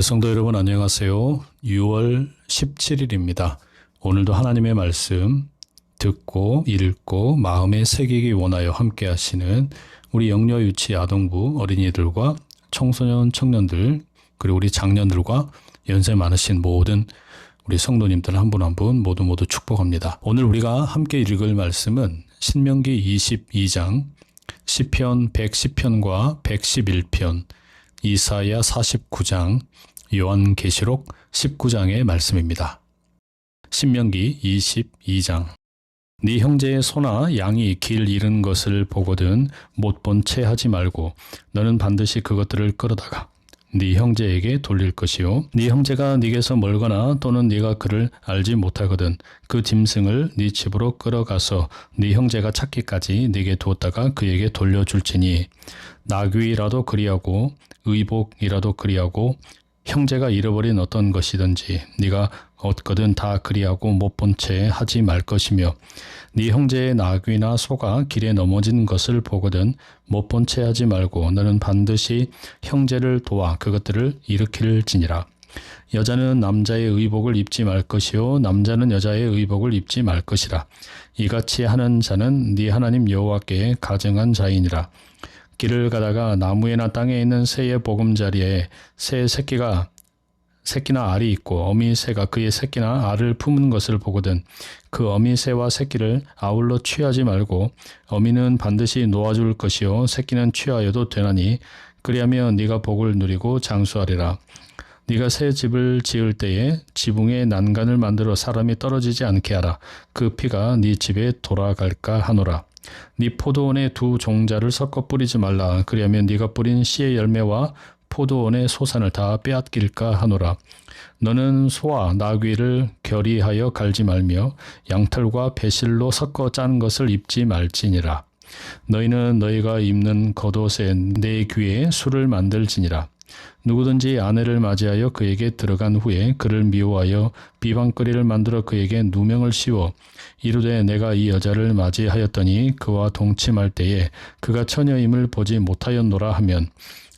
네, 성도 여러분 안녕하세요. 6월 17일입니다. 오늘도 하나님의 말씀 듣고 읽고 마음에 새기기 원하여 함께 하시는 우리 영려 유치 아동부 어린이들과 청소년 청년들 그리고 우리 장년들과 연세 많으신 모든 우리 성도님들 한 분 한분 모두 모두 축복합니다. 오늘 우리가 함께 읽을 말씀은 신명기 22장 시편 110편과 111편 이사야 49장, 요한계시록 19장의 말씀입니다. 신명기 22장 네 형제의 소나 양이 길 잃은 것을 보거든 못 본 채 하지 말고 너는 반드시 그것들을 끌어다가 네 형제에게 돌릴 것이요. 네 형제가 네게서 멀거나 또는 네가 그를 알지 못하거든 그 짐승을 네 집으로 끌어가서 네 형제가 찾기까지 네게 두었다가 그에게 돌려줄지니 나귀라도 그리하고 의복이라도 그리하고 형제가 잃어버린 어떤 것이든지 네가 얻거든 다 그리하고 못 본 채 하지 말 것이며 네 형제의 나귀나 소가 길에 넘어진 것을 보거든 못 본 채 하지 말고 너는 반드시 형제를 도와 그것들을 일으킬지니라. 여자는 남자의 의복을 입지 말 것이요 남자는 여자의 의복을 입지 말 것이라. 이같이 하는 자는 네 하나님 여호와께 가증한 자이니라. 길을 가다가 나무에나 땅에 있는 새의 보금자리에 새 새끼가 새끼나 알이 있고 어미 새가 그의 새끼나 알을 품은 것을 보거든 그 어미 새와 새끼를 아울러 취하지 말고 어미는 반드시 놓아줄 것이요 새끼는 취하여도 되나니 그리하면 네가 복을 누리고 장수하리라. 네가 새 집을 지을 때에 지붕에 난간을 만들어 사람이 떨어지지 않게 하라. 그 피가 네 집에 돌아갈까 하노라. 네 포도원에 두 종자를 섞어 뿌리지 말라. 그리하면 네가 뿌린 씨의 열매와 포도원의 소산을 다 빼앗길까 하노라. 너는 소와 나귀를 결의하여 갈지 말며 양털과 배실로 섞어 짠 것을 입지 말지니라. 너희는 너희가 입는 겉옷에 내 귀에 술을 만들지니라. 누구든지 아내를 맞이하여 그에게 들어간 후에 그를 미워하여 비방거리를 만들어 그에게 누명을 씌워 이르되 내가 이 여자를 맞이하였더니 그와 동침할 때에 그가 처녀임을 보지 못하였노라 하면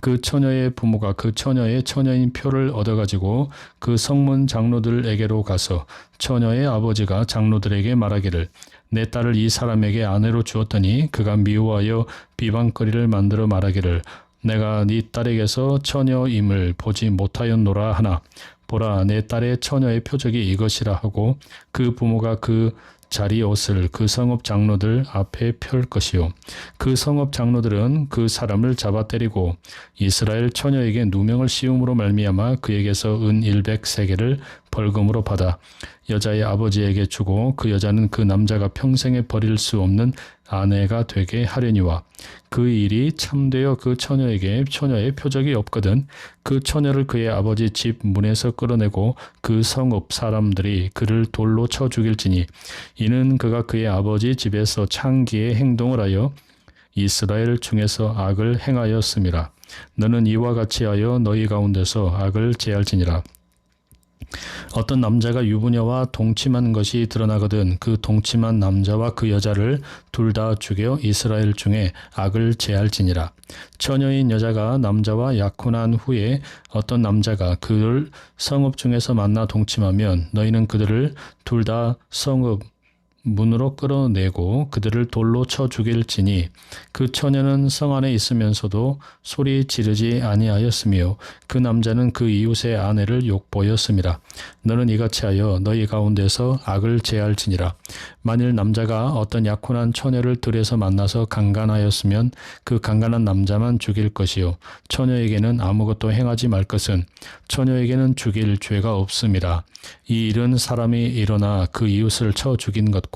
그 처녀의 부모가 그 처녀의 처녀인 표를 얻어가지고 그 성문 장로들에게로 가서 처녀의 아버지가 장로들에게 말하기를 내 딸을 이 사람에게 아내로 주었더니 그가 미워하여 비방거리를 만들어 말하기를 내가 네 딸에게서 처녀임을 보지 못하였노라 하나 보라 내 딸의 처녀의 표적이 이것이라 하고 그 부모가 그 자리 옷을 그 성읍 장로들 앞에 펼 것이요. 그 성읍 장로들은 그 사람을 잡아 때리고 이스라엘 처녀에게 누명을 씌움으로 말미암아 그에게서 은 100세계를 벌금으로 받아 여자의 아버지에게 주고 그 여자는 그 남자가 평생에 버릴 수 없는 아내가 되게 하려니와 그 일이 참되어 그 처녀에게 처녀의 표적이 없거든 그 처녀를 그의 아버지 집 문에서 끌어내고 그 성읍 사람들이 그를 돌로 쳐 죽일지니 이는 그가 그의 아버지 집에서 창기의 행동을 하여 이스라엘 중에서 악을 행하였음이라. 너는 이와 같이 하여 너희 가운데서 악을 제할지니라 어떤 남자가 유부녀와 동침한 것이 드러나거든 그 동침한 남자와 그 여자를 둘 다 죽여 이스라엘 중에 악을 제할지니라. 처녀인 여자가 남자와 약혼한 후에 어떤 남자가 그를 성읍 중에서 만나 동침하면 너희는 그들을 둘 다 성읍 문으로 끌어내고 그들을 돌로 쳐 죽일지니 그 처녀는 성 안에 있으면서도 소리 지르지 아니하였으며 그 남자는 그 이웃의 아내를 욕보였음이라 너는 이같이 하여 너희 가운데서 악을 제할지니라. 만일 남자가 어떤 약혼한 처녀를 들에서 만나서 강간하였으면 그 강간한 남자만 죽일 것이요. 처녀에게는 아무것도 행하지 말 것은 처녀에게는 죽일 죄가 없음이라 이 일은 사람이 일어나 그 이웃을 쳐 죽인 것과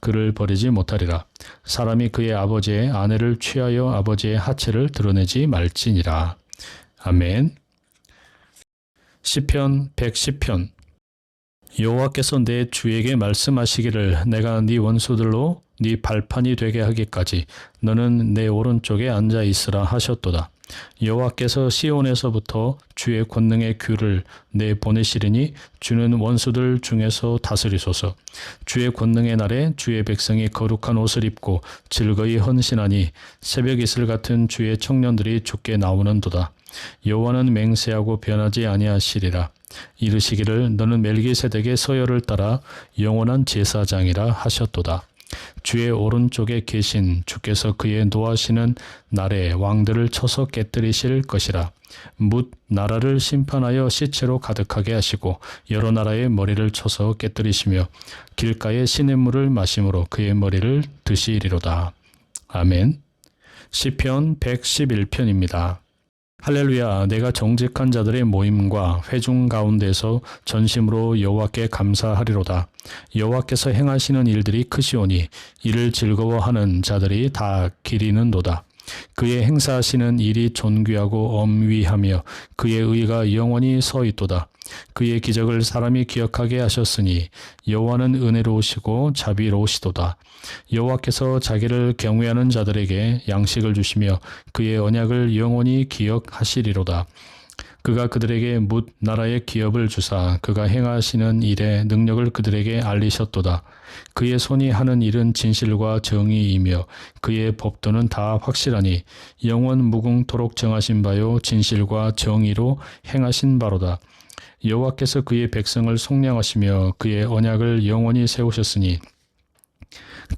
그를 버리지 못하리라. 사람이 그의 아버지의 아내를 취하여 아버지의 하체를 드러내지 말지니라. 아멘. 시편 110편 여호와께서 내 주에게 말씀하시기를 내가 네 원수들로 네 발판이 되게 하기까지 너는 내 오른쪽에 앉아 있으라 하셨도다. 여호와께서 시온에서부터 주의 권능의 귀를 내 보내시리니 주는 원수들 중에서 다스리소서. 주의 권능의 날에 주의 백성이 거룩한 옷을 입고 즐거이 헌신하니 새벽 이슬 같은 주의 청년들이 죽게 나오는도다. 여호와는 맹세하고 변하지 아니하시리라. 이르시기를 너는 멜기세덱의 서열을 따라 영원한 제사장이라 하셨도다. 주의 오른쪽에 계신 주께서 그의 노하시는 날에 왕들을 쳐서 깨뜨리실 것이라. 묻 나라를 심판하여 시체로 가득하게 하시고 여러 나라의 머리를 쳐서 깨뜨리시며 길가의 시냇물을 마심으로 그의 머리를 드시리로다. 아멘. 시편 111편입니다. 할렐루야 내가 정직한 자들의 모임과 회중 가운데서 전심으로 여호와께 감사하리로다. 여호와께서 행하시는 일들이 크시오니 이를 즐거워하는 자들이 다 기리는도다. 그의 행사하시는 일이 존귀하고 엄위하며 그의 의가 영원히 서 있도다 그의 기적을 사람이 기억하게 하셨으니 여호와는 은혜로우시고 자비로우시도다. 여호와께서 자기를 경외하는 자들에게 양식을 주시며 그의 언약을 영원히 기억하시리로다. 그가 그들에게 묻 나라의 기업을 주사 그가 행하시는 일의 능력을 그들에게 알리셨도다. 그의 손이 하는 일은 진실과 정의이며 그의 법도는 다 확실하니 영원 무궁토록 정하신 바요 진실과 정의로 행하신 바로다. 여호와께서 그의 백성을 속량하시며 그의 언약을 영원히 세우셨으니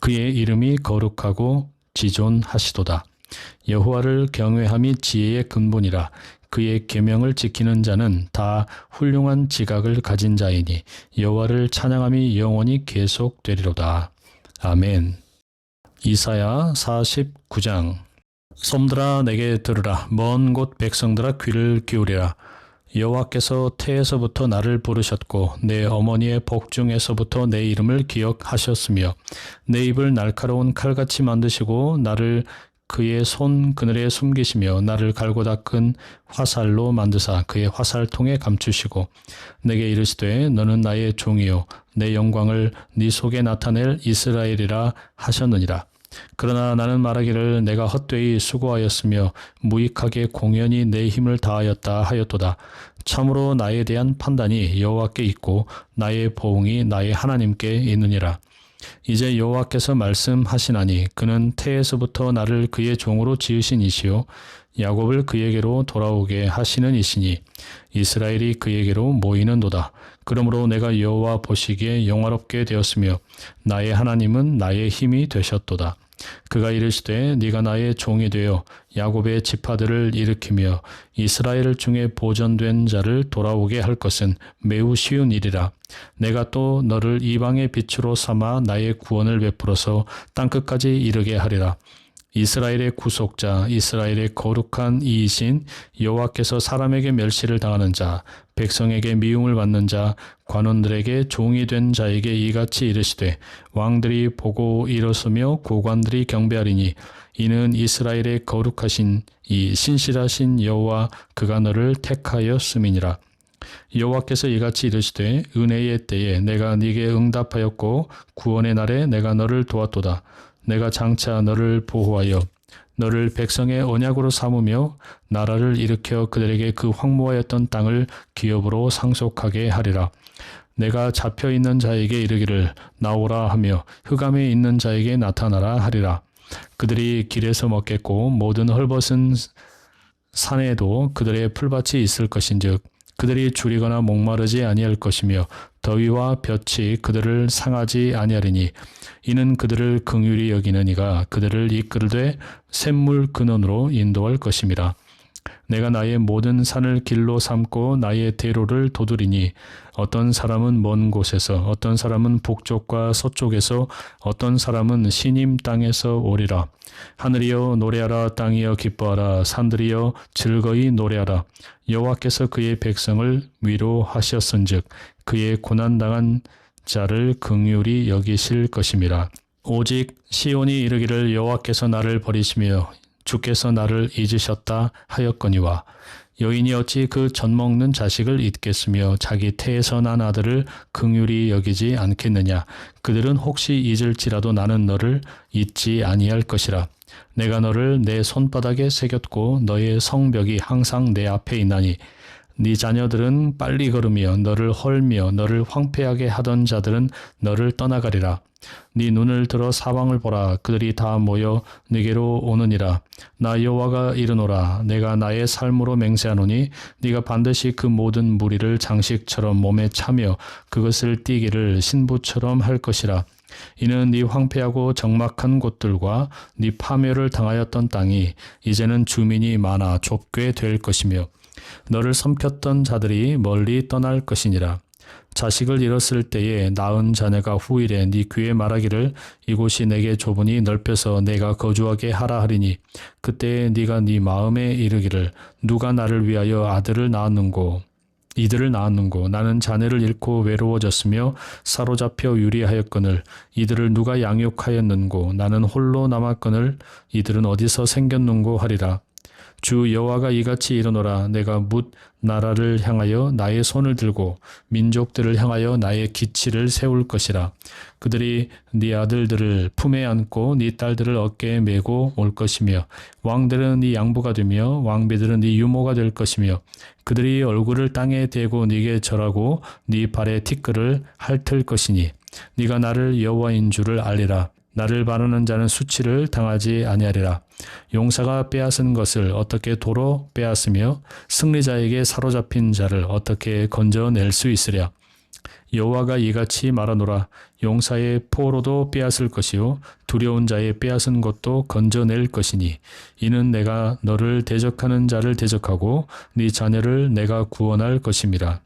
그의 이름이 거룩하고 지존하시도다. 여호와를 경외함이 지혜의 근본이라 그의 계명을 지키는 자는 다 훌륭한 지각을 가진 자이니 여호와를 찬양함이 영원히 계속되리로다. 아멘. 이사야 49장 섬들아 내게 들으라 먼 곳 백성들아 귀를 기울이라 여호와께서 태에서부터 나를 부르셨고 내 어머니의 복중에서부터 내 이름을 기억하셨으며 내 입을 날카로운 칼같이 만드시고 나를 그의 손 그늘에 숨기시며 나를 갈고 닦은 화살로 만드사 그의 화살통에 감추시고 내게 이르시되 너는 나의 종이요 내 영광을 네 속에 나타낼 이스라엘이라 하셨느니라 그러나 나는 말하기를 내가 헛되이 수고하였으며 무익하게 공연히 내 힘을 다하였다 하였도다. 참으로 나에 대한 판단이 여호와께 있고 나의 보응이 나의 하나님께 있느니라. 이제 여호와께서 말씀하시나니 그는 태에서부터 나를 그의 종으로 지으신 이시요 야곱을 그에게로 돌아오게 하시는 이시니 이스라엘이 그에게로 모이는도다. 그러므로 내가 여호와 보시기에 영화롭게 되었으며 나의 하나님은 나의 힘이 되셨도다. 그가 이르시되 네가 나의 종이 되어 야곱의 지파들을 일으키며 이스라엘 중에 보존된 자를 돌아오게 할 것은 매우 쉬운 일이라 내가 또 너를 이방의 빛으로 삼아 나의 구원을 베풀어서 땅 끝까지 이르게 하리라 이스라엘의 구속자, 이스라엘의 거룩한 이이신 여호와께서 사람에게 멸시를 당하는 자, 백성에게 미움을 받는 자, 관원들에게 종이 된 자에게 이같이 이르시되 왕들이 보고 일어서며 고관들이 경배하리니 이는 이스라엘의 거룩하신 이 신실하신 여호와 그가 너를 택하였음이니라. 여호와께서 이같이 이르시되 은혜의 때에 내가 네게 응답하였고 구원의 날에 내가 너를 도왔도다. 내가 장차 너를 보호하여 너를 백성의 언약으로 삼으며 나라를 일으켜 그들에게 그 황무하였던 땅을 기업으로 상속하게 하리라. 내가 잡혀 있는 자에게 이르기를 나오라 하며 흑암에 있는 자에게 나타나라 하리라. 그들이 길에서 먹겠고 모든 헐벗은 산에도 그들의 풀밭이 있을 것인즉 그들이 줄이거나 목마르지 아니할 것이며 더위와 볕이 그들을 상하지 아니하리니 이는 그들을 긍휼히 여기는 이가 그들을 이끌되 샘물 근원으로 인도할 것임이라. 내가 나의 모든 산을 길로 삼고 나의 대로를 도두리니 어떤 사람은 먼 곳에서 어떤 사람은 북쪽과 서쪽에서 어떤 사람은 신임 땅에서 오리라. 하늘이여 노래하라 땅이여 기뻐하라. 산들이여 즐거이 노래하라. 여호와께서 그의 백성을 위로하셨은즉 그의 고난 당한 자를 긍휼히 여기실 것임이라. 오직 시온이 이르기를 여호와께서 나를 버리시며 주께서 나를 잊으셨다 하였거니와 여인이 어찌 그 젖먹는 자식을 잊겠으며 자기 태에서 난 아들을 긍휼히 여기지 않겠느냐? 그들은 혹시 잊을지라도 나는 너를 잊지 아니할 것이라. 내가 너를 내 손바닥에 새겼고 너의 성벽이 항상 내 앞에 있나니 네 자녀들은 빨리 걸으며 너를 헐며 너를 황폐하게 하던 자들은 너를 떠나가리라. 네 눈을 들어 사방을 보라. 그들이 다 모여 네게로 오느니라. 나 여호와가 이르노라. 내가 나의 삶으로 맹세하노니 네가 반드시 그 모든 무리를 장식처럼 몸에 차며 그것을 띠기를 신부처럼 할 것이라. 이는 네 황폐하고 적막한 곳들과 네 파멸을 당하였던 땅이 이제는 주민이 많아 좁게 될 것이며 너를 섬겼던 자들이 멀리 떠날 것이니라. 자식을 잃었을 때에 낳은 자녀가 후일에 네 귀에 말하기를 이곳이 내게 좁으니 넓혀서 내가 거주하게 하라 하리니 그때에 네가 네 마음에 이르기를 누가 나를 위하여 아들을 낳았는고? 이들을 낳았는고? 나는 자녀를 잃고 외로워졌으며 사로잡혀 유리하였거늘 이들을 누가 양육하였는고? 나는 홀로 남았거늘 이들은 어디서 생겼는고 하리라 주 여호와가 이같이 이르노라 내가 묻 나라를 향하여 나의 손을 들고 민족들을 향하여 나의 기치를 세울 것이라. 그들이 네 아들들을 품에 안고 네 딸들을 어깨에 메고 올 것이며 왕들은 네 양부가 되며 왕비들은 네 유모가 될 것이며 그들이 얼굴을 땅에 대고 네게 절하고 네 발에 티끌을 핥을 것이니 네가 나를 여호와인 줄을 알리라 나를 바르는 자는 수치를 당하지 아니하리라. 용사가 빼앗은 것을 어떻게 도로 빼앗으며 승리자에게 사로잡힌 자를 어떻게 건져낼 수 있으랴. 여호와가 이같이 말하노라. 용사의 포로도 빼앗을 것이요 두려운 자의 빼앗은 것도 건져낼 것이니 이는 내가 너를 대적하는 자를 대적하고 네 자녀를 내가 구원할 것임이라.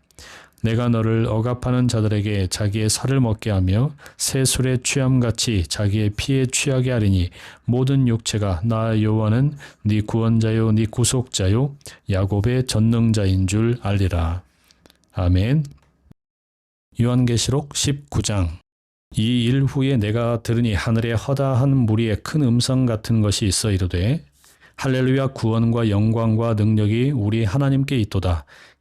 내가 너를 억압하는 자들에게 자기의 살을 먹게 하며 새 술에 취함같이 자기의 피에 취하게 하리니 모든 육체가 나 여호와는 네 구원자요 네 구속자요 야곱의 전능자인 줄 알리라. 아멘. 요한계시록 19장 이 일 후에 내가 들으니 하늘에 허다한 무리의 큰 음성 같은 것이 있어 이르되 할렐루야 구원과 영광과 능력이 우리 하나님께 있도다.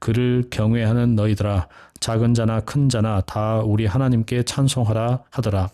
그를 경외하는 너희들아 작은 자나 큰 자나 다 우리 하나님께 찬송하라 하더라.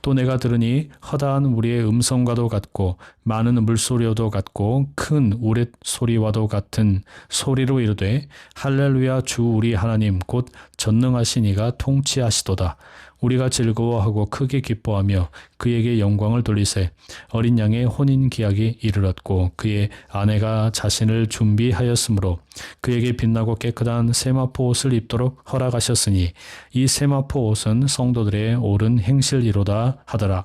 또 내가 들으니 허다한 우리의 음성과도 같고 많은 물소리와도 같고 큰 우렛 소리와도 같은 소리로 이르되 할렐루야 주 우리 하나님 곧 전능하신 이가 통치하시도다. 우리가 즐거워하고 크게 기뻐하며 그에게 영광을 돌리세 어린 양의 혼인 기약이 이르렀고 그의 아내가 자신을 준비하였으므로 그에게 빛나고 깨끗한 세마포 옷을 입도록 허락하셨으니 이 세마포 옷은 성도들의 옳은 행실이로다 하더라.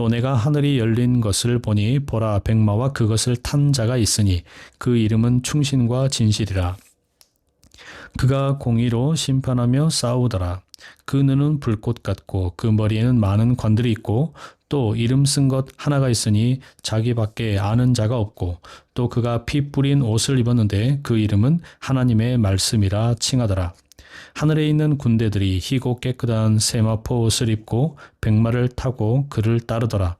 또 내가 하늘이 열린 것을 보니 보라 백마와 그것을 탄 자가 있으니 그 이름은 충신과 진실이라. 그가 공의로 심판하며 싸우더라. 그 눈은 불꽃 같고 그 머리에는 많은 관들이 있고 또 이름 쓴 것 하나가 있으니 자기밖에 아는 자가 없고 또 그가 피 뿌린 옷을 입었는데 그 이름은 하나님의 말씀이라 칭하더라. 하늘에 있는 군대들이 희고 깨끗한 세마포 옷을 입고 백마를 타고 그를 따르더라.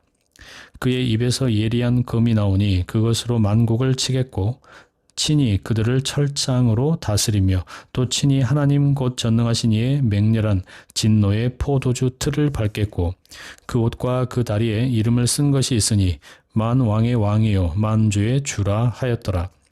그의 입에서 예리한 검이 나오니 그것으로 만국을 치겠고 친히 그들을 철장으로 다스리며 또 친히 하나님 곧 전능하신 이의 맹렬한 진노의 포도주 틀을 밟겠고 그 옷과 그 다리에 이름을 쓴 것이 있으니 만 왕의 왕이요 만주의 주라 하였더라.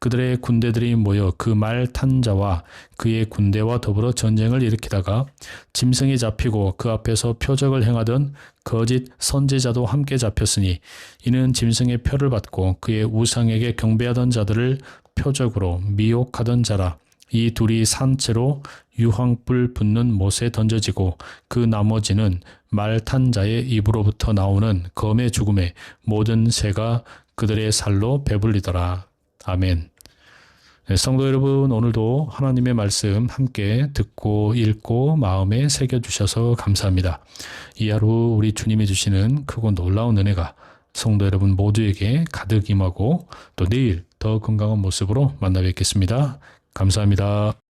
그들의 군대들이 모여 그 말 탄 자와 그의 군대와 더불어 전쟁을 일으키다가 짐승이 잡히고 그 앞에서 표적을 행하던 거짓 선지자도 함께 잡혔으니 이는 짐승의 표를 받고 그의 우상에게 경배하던 자들을 표적으로 미혹하던 자라 이 둘이 산채로 유황불 붙는 못에 던져지고 그 나머지는 말 탄 자의 입으로부터 나오는 검의 죽음에 모든 새가 그들의 살로 배불리더라. 아멘. 네, 성도 여러분, 오늘도 하나님의 말씀 함께 듣고 읽고 마음에 새겨주셔서 감사합니다. 이 하루 우리 주님이 주시는 크고 놀라운 은혜가 성도 여러분 모두에게 가득 임하고 또 내일 더 건강한 모습으로 만나 뵙겠습니다. 감사합니다.